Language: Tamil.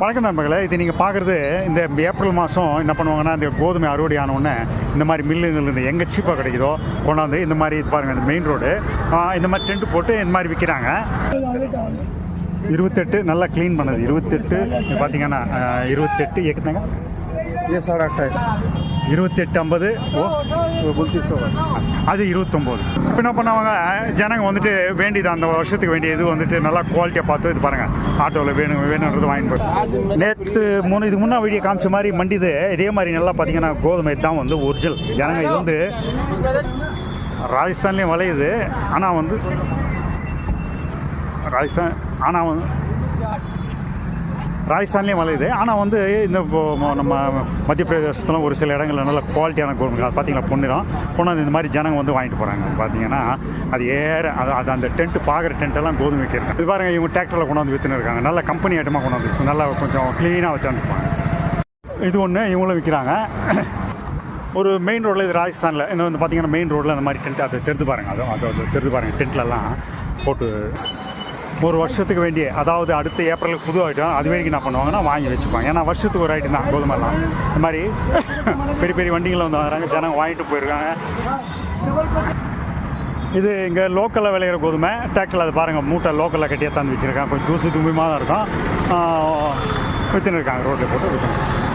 வணக்கம் நண்பர்களே. இது நீங்கள் பார்க்குறது இந்த ஏப்ரல் மாதம் என்ன பண்ணுவாங்கன்னா இந்த கோதுமை அறுவடை ஆனவுடனே இந்த மாதிரி மில்லுங்கள்லேருந்து எங்கே சீப்பாக கிடைக்குதோ கொண்டாந்து இந்த மாதிரி இது பாருங்கள் இந்த மெயின் ரோடு இந்த மாதிரி டென்ட் போட்டு இந்த மாதிரி விற்கிறாங்க இருபத்தெட்டு நல்லா க்ளீன் பண்ணது. இருபத்தெட்டு பார்த்தீங்கன்னா இருபத்தெட்டு இருபத்தெட்டு இது சார் ஆட்டாயிரம் இருபத்தி ஐம்பது. ஓ அது இருபத்தொம்போது. இப்போ என்ன பண்ணுவாங்க ஜனங்க வந்துட்டு வேண்டியது அந்த வருஷத்துக்கு வேண்டிய இது வந்துட்டு நல்லா குவாலிட்டியாக பார்த்து இது பாருங்கள் ஆட்டோவில் வேணும் வேணுன்றது வாங்கிட்டு போய். நேற்று மூணு இதுக்கு முன்னே வழியை காமிச்ச மாதிரி மண்டிது இதே மாதிரி நல்லா பார்த்தீங்கன்னா கோதுமை தான் வந்து ஒரிஜினல் ஜனங்க இது வந்து ராஜஸ்தான்லேயும் விளையுது. ஆனால் வந்து ராஜஸ்தான் ஆனால் வந்து ராஜஸ்தான்லேயும் விளையுது ஆனால் வந்து இந்த நம்ம மத்திய பிரதேசத்தில் ஒரு சில இடங்களில் நல்ல குவாலிட்டியான கோதுமை அது பார்த்தீங்களா பொன்னிறம் கொண்டாந்து இந்த மாதிரி ஜனங்க வந்து வாங்கிட்டு போகிறாங்க பார்த்தீங்கன்னா அது ஏற அது அது அந்த டென்ட்டு பார்க்குற டென்ட்டெல்லாம் கோதுமை வைக்கிறாங்க இது பாருங்கள் இவங்க டிராக்டரில் கொண்டாந்து விற்றுன்னு இருக்காங்க. நல்ல கம்பெனி ஐட்டமாக கொண்டாந்து நல்லா கொஞ்சம் க்ளீனாக வச்சுருப்பாங்க. இது ஒன்று இவங்களும் விற்கிறாங்க ஒரு மெயின் ரோட்டில் இது ராஜஸ்தானில் இன்னும் வந்து பார்த்தீங்கன்னா மெயின் ரோட்டில் அந்த மாதிரி டென்ட் அதை தெரிந்து பாருங்கள் அதுவும் அதை அது தெரிந்து பாருங்கள் டென்ட்லலாம் போட்டு ஒரு வருஷத்துக்கு வேண்டிய அதாவது அடுத்த ஏப்ரலுக்கு புது ஐட்டம் அது வரைக்கும் என்ன பண்ணுவாங்கன்னா வாங்கி வச்சுப்பாங்க. ஏன்னா வருஷத்துக்கு ஒரு ஐட்டம் தான் கோதுமைலாம். இந்த மாதிரி பெரிய பெரிய வண்டிகளில் வந்து வாங்குறாங்க ஜனங்க வாங்கிட்டு போயிருக்காங்க. இது இங்கே லோக்கலில் விளையிற கோதுமை. டேக்கில் அது பாருங்கள் மூட்டை லோக்கலில் கட்டியாக தந்து வச்சுருக்காங்க. கொஞ்சம் தூசி தும்பியமாக தான் இருக்கும். விற்றுன்னு இருக்காங்க ரோட்டில் போட்டு விற்றுன்னு